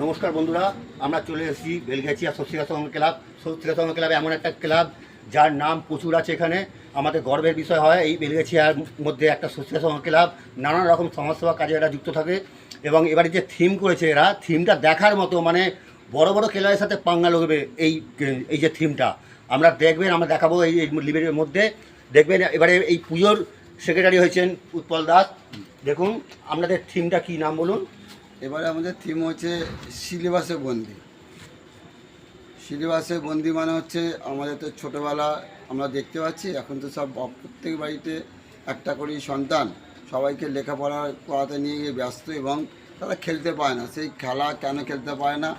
নমস্কার বন্ধুরা, আমরা চলে এসেছি বেলগাছিয়া সস্তিকা সংঘ ক্লাব সস্তিকা সংঘ ক্লাব এমন একটা ক্লাব যার নাম প্রচুর আছে এখানে। আমাদের গর্বের বিষয় হয় এই বেলগাছিয়ার মধ্যে একটা সস্তিকা সংঘ ক্লাব নানান রকম সমাজসেবা কাজে এরা যুক্ত থাকে এবং এবারে যে থিম করেছে এরা থিমটা দেখার মতো মানে বড় বড় ক্লাবের সাথে পাঙ্গা লগবে এই এই যে থিমটা আমরা দেখবেন, আমরা দেখাবো এই লিবের মধ্যে। দেখবেন এবারে এই পুজোর সেক্রেটারি হয়েছেন উৎপল দাস। দেখুন, আপনাদের থিমটা কি নাম বলুন। এবারে আমাদের থিম হচ্ছে সিলেবাসে বন্দি। সিলেবাসে বন্দি মানে হচ্ছে আমাদের তো ছোটোবেলা আমরা দেখতে পাচ্ছি, এখন তো সব প্রত্যেক বাড়িতে একটা করেই সন্তান। সবাইকে লেখাপড়া করাতে নিয়ে গিয়ে ব্যস্ত এবং তারা খেলতে পায় না। সেই খেলা কেন খেলতে পায় না?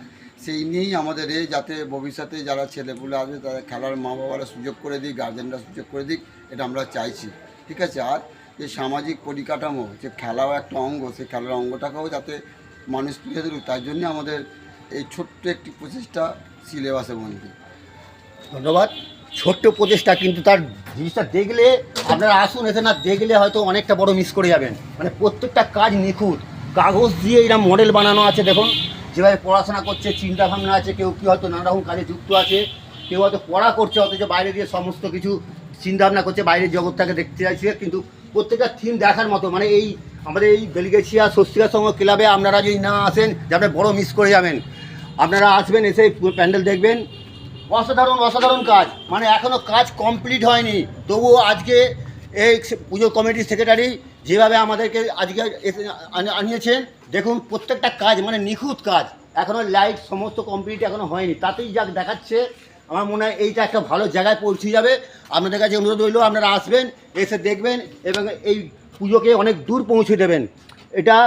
সেই নিয়েই আমাদের এই যাতে ভবিষ্যতে যারা ছেলেপুলে আসবে, তারা খেলার মা বাবারা সুযোগ করে দিক গার্জেনরা সুযোগ করে দিক, এটা আমরা চাইছি। ঠিক আছে? আর যে সামাজিক পরিকাঠামো, যে খেলাও একটা অঙ্গ, সেই খেলার অঙ্গটাকেও যাতে মানুষ তুলে ধরুক, তার জন্য আমাদের এই ছোট্ট একটি প্রচেষ্টা সিলেবাসে বন্দি ধন্যবাদ। ছোট্ট প্রচেষ্টা, কিন্তু তার জিনিসটা দেখলে, আপনারা আসুন এতে না, দেখলে হয়তো অনেকটা বড় মিস করে যাবেন। মানে প্রত্যেকটা কাজ নিখুঁত। কাগজ দিয়ে এরা মডেল বানানো আছে, দেখুন। যেভাবে পড়াশোনা করছে চিন্তা ভাবনা আছে, কেউ কি হয়তো নানা রকম কাজে যুক্ত আছে, কেউ হয়তো পড়া করছে, অথচ বাইরে দিয়ে সমস্ত কিছু চিন্তা ভাবনা করছে, বাইরের জগৎটাকে দেখতে চাইছে, কিন্তু প্রত্যেকটা থিম দেখার মতো মানে এই আমাদের এই বেলগেছিয়া স্বস্তিকা সংঘ ক্লাবে আপনারা যদি না আসেন, যে আপনারা বড় মিস করে যাবেন। আপনারা আসবেন, এসে প্যান্ডেল দেখবেন। অসাধারণ অসাধারণ কাজ। মানে এখনও কাজ কমপ্লিট হয়নি। তবুও আজকে এই পুজো কমিটির সেক্রেটারি যেভাবে আমাদেরকে আজকে আনিয়েছেন, দেখুন প্রত্যেকটা কাজ মানে নিখুঁত কাজ। এখনও লাইট সমস্ত কমপ্লিট এখনও হয়নি। তাতেই যা দেখাচ্ছে, আমার মনে হয় এইটা একটা ভালো জায়গায় পৌঁছে যাবে। আপনাদের কাছে অনুরোধ রইল, আপনারা আসবেন, এসে দেখবেন এবং এই পুজোকে অনেক দূর পৌঁছে দেবেন। এটা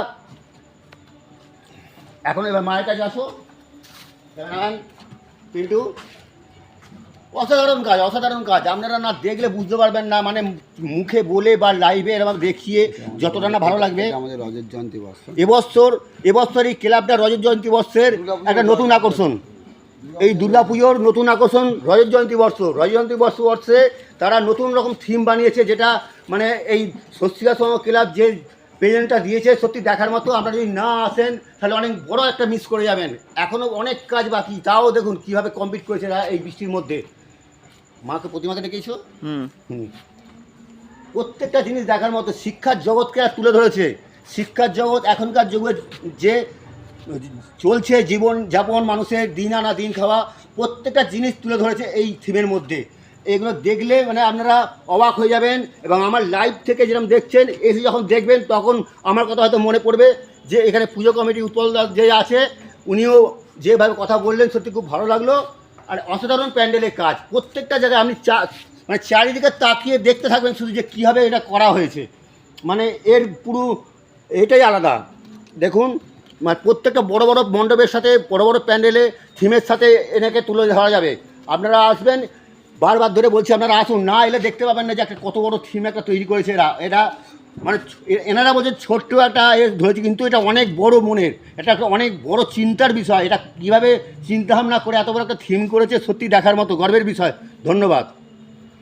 এখন এবার মায়ের কাছে আসো। পিন্টু। অসাধারণ কাজ অসাধারণ কাজ। আপনারা না দেখলে বুঝতে পারবেন না মানে মুখে বলে বা লাইভে এরকম দেখিয়ে যতটা না ভালো লাগবে। আমাদের রজত জয়ন্তী বর্ষ এবছর এবছর এই ক্লাবটা রজত জয়ন্তী বর্ষের একটা নতুন আকর্ষণ। এই দুর্গাপুজোর নতুন আকর্ষণ রজত জয়ন্তী বর্ষ। রজত জয়ন্তী বর্ষ বর্ষে তারা নতুন রকম থিম বানিয়েছে যেটা মানে এই স্বস্তিকা সংঘ ক্লাব যে প্রেজেন্টটা দিয়েছে সত্যি দেখার মতো আপনারা যদি না আসেন তাহলে অনেক বড় একটা মিস করে যাবেন। এখনও অনেক কাজ বাকি তাও দেখুন কীভাবে কমপ্লিট করেছে এই বৃষ্টির মধ্যে। মাকে প্রতিমাকে ডেকেছো? হুম। হুম। প্রত্যেকটা জিনিস দেখার মতো শিক্ষার জগৎকে আর তুলে ধরেছে। শিক্ষার জগৎ এখনকার যুগে যে চলছে জীবন যাপন, মানুষের দিন আনা, দিন খাওয়া, প্রত্যেকটা জিনিস তুলে ধরেছে এই থিমের মধ্যে। এগুলো দেখলে মানে আপনারা অবাক হয়ে যাবেন এবং আমার লাইভ থেকে যেরকম দেখছেন, এসে যখন দেখবেন, তখন আমার কথা হয়তো মনে পড়বে যে এখানে পুজো কমিটি উৎপল যে আছে, উনিও যেভাবে কথা বললেন, সত্যি খুব ভালো লাগল। আর অসাধারণ প্যান্ডেলের কাজ, প্রত্যেকটা জায়গায় আপনি চা মানে চারিদিকে তাকিয়ে দেখতে থাকবেন শুধু যে কীভাবে এটা করা হয়েছে। মানে এর পুরো, এটাই আলাদা। দেখুন মানে প্রত্যেকটা বড় বড় মণ্ডপের সাথে, বড় বড় প্যান্ডেলে, থিমের সাথে এনাকে তুলে ধরা যাবে। আপনারা আসবেন, বারবার ধরে বলছি, আপনারা আসুন, না এলে দেখতে পাবেন না যে একটা কত বড় থিম একটা তৈরি করেছে এরা। এটা মানে এনারা বলছে ছোট্ট একটা এ ধরেছে, কিন্তু এটা অনেক বড় মনের, এটা একটা অনেক বড় চিন্তার বিষয়। এটা কীভাবে চিন্তাভাবনা করে এত বড় একটা থিম করেছে সত্যি দেখার মতো গর্বের বিষয়। ধন্যবাদ।